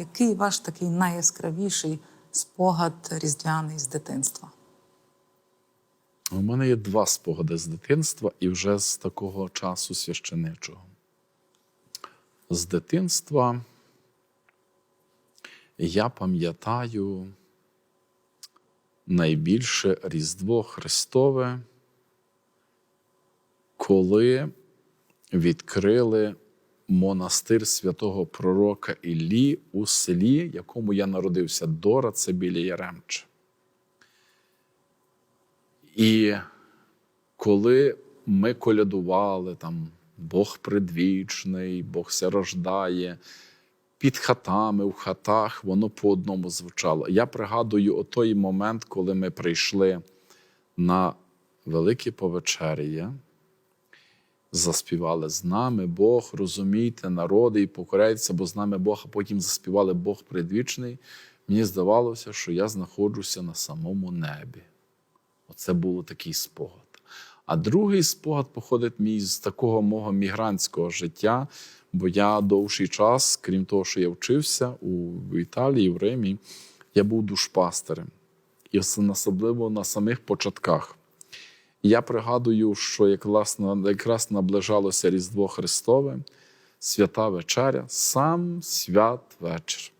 Який ваш такий найяскравіший спогад різдвяний з дитинства? У мене є два спогади з дитинства і вже з такого часу священичого. З дитинства я пам'ятаю найбільше Різдво Христове, коли відкрили монастир святого пророка Іллі у селі, якому я народився, Дора, це біля Яремча. І коли ми колядували там Бог предвічний, Бог все рождає, під хатами, в хатах, воно по одному звучало. Я пригадую той момент, коли ми прийшли на Велике Повечер'я, заспівали з нами Бог, розумійте, народи і покоряйтеся, бо з нами Бог, а потім заспівали Бог предвічний. Мені здавалося, що я знаходжуся на самому небі. Оце був такий спогад. А другий спогад походить мій з такого мого мігрантського життя, бо я довший час, крім того, що я вчився у Італії, в Римі, я був душпастерем. І особливо на самих початках. Я пригадую, що якраз, на- якраз наближалося Різдво Христове, свята вечеря, сам свят вечір.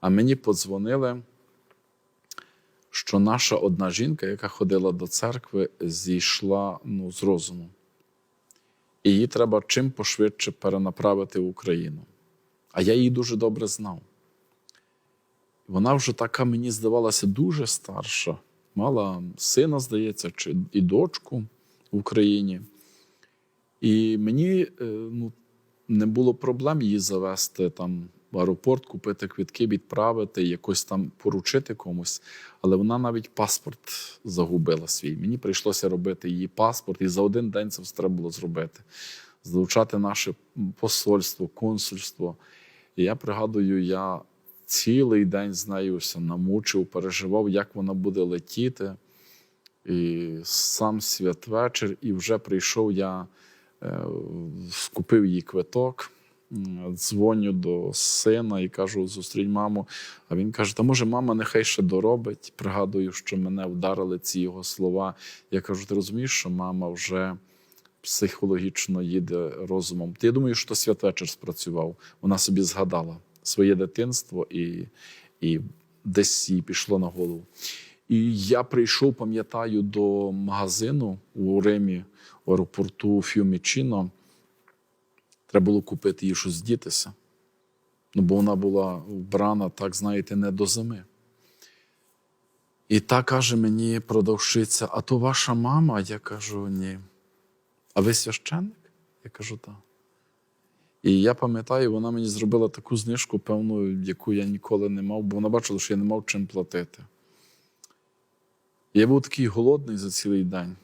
А мені подзвонили що наша одна жінка, яка ходила до церкви, зійшла ну, з розуму. І її треба чим пошвидше перенаправити в Україну. А я її дуже добре знав. Вона вже така, мені здавалася, дуже старша. Мала сина, здається, чи і дочку в Україні. І мені е, ну, не було проблем її завести там в аеропорт, купити квитки, відправити, якось там поручити комусь. Але вона навіть паспорт загубила свій. Мені прийшлося робити її паспорт, і за один день це все треба було зробити. Залучати наше посольство, консульство. І я пригадую, я цілий день з нею намучив, переживав, як вона буде летіти. І сам святвечір, і вже прийшов я, е, скупив їй квиток, дзвоню до сина і кажу: зустрінь маму. А він каже: Та може, мама нехай ще доробить. Пригадую, що мене вдарили ці його слова. Я кажу: ти розумієш, що мама вже психологічно їде розумом. Я думаю, що святвечір спрацював. Вона собі згадала своє дитинство і, і десь їй пішло на голову. І я прийшов, пам'ятаю, до магазину у Римі, в аеропорту Фіумічіно. Треба було купити їй щось дітися. Ну, бо вона була вбрана, так знаєте, не до зими. І та каже мені продавщиця: а то ваша мама? Я кажу, ні. А ви священник? Я кажу, так. І я пам'ятаю, вона мені зробила таку знижку, певну, яку я ніколи не мав, бо вона бачила, що я не мав чим платити. Я був такий голодний за цілий день.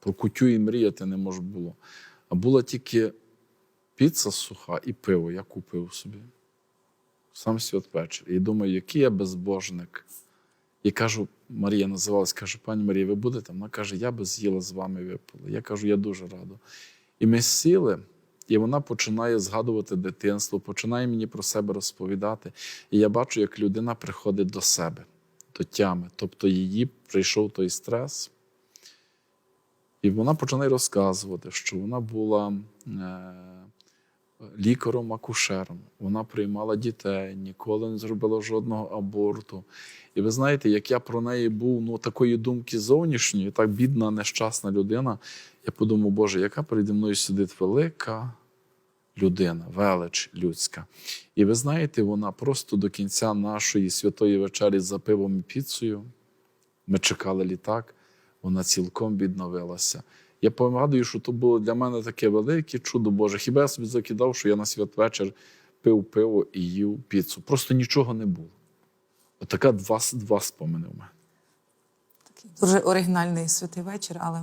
Про кутю і мріяти не можу було. А була тільки піца суха і пиво. Я купив собі. Сам святвечір. І думаю, який я безбожник. І кажу, Марія називалась, каже, пані Марія, ви будете? Вона каже, я би з'їла з вами випила. Я кажу, я дуже рада. І ми сіли, і вона починає згадувати дитинство, починає мені про себе розповідати. І я бачу, як людина приходить до себе, до тями. Тобто її прийшов той стрес. І вона починає розказувати, що вона була е, лікаром-акушером, вона приймала дітей, ніколи не зробила жодного аборту. І ви знаєте, як я про неї був ну, такої думки зовнішньої, так бідна, нещасна людина, я подумав, Боже, яка переді мною сидить велика людина, велич людська. І ви знаєте, вона просто до кінця нашої святої вечері за пивом і піцею. Ми чекали літак, вона цілком відновилася. Я пам'ятаю, що то було для мене таке велике чудо Боже. Хіба я собі закидав, що я на святвечір пив пиво і їв піцу. Просто нічого не було. Отака два, два спомини в мене. Такий дуже оригінальний святий вечір, але.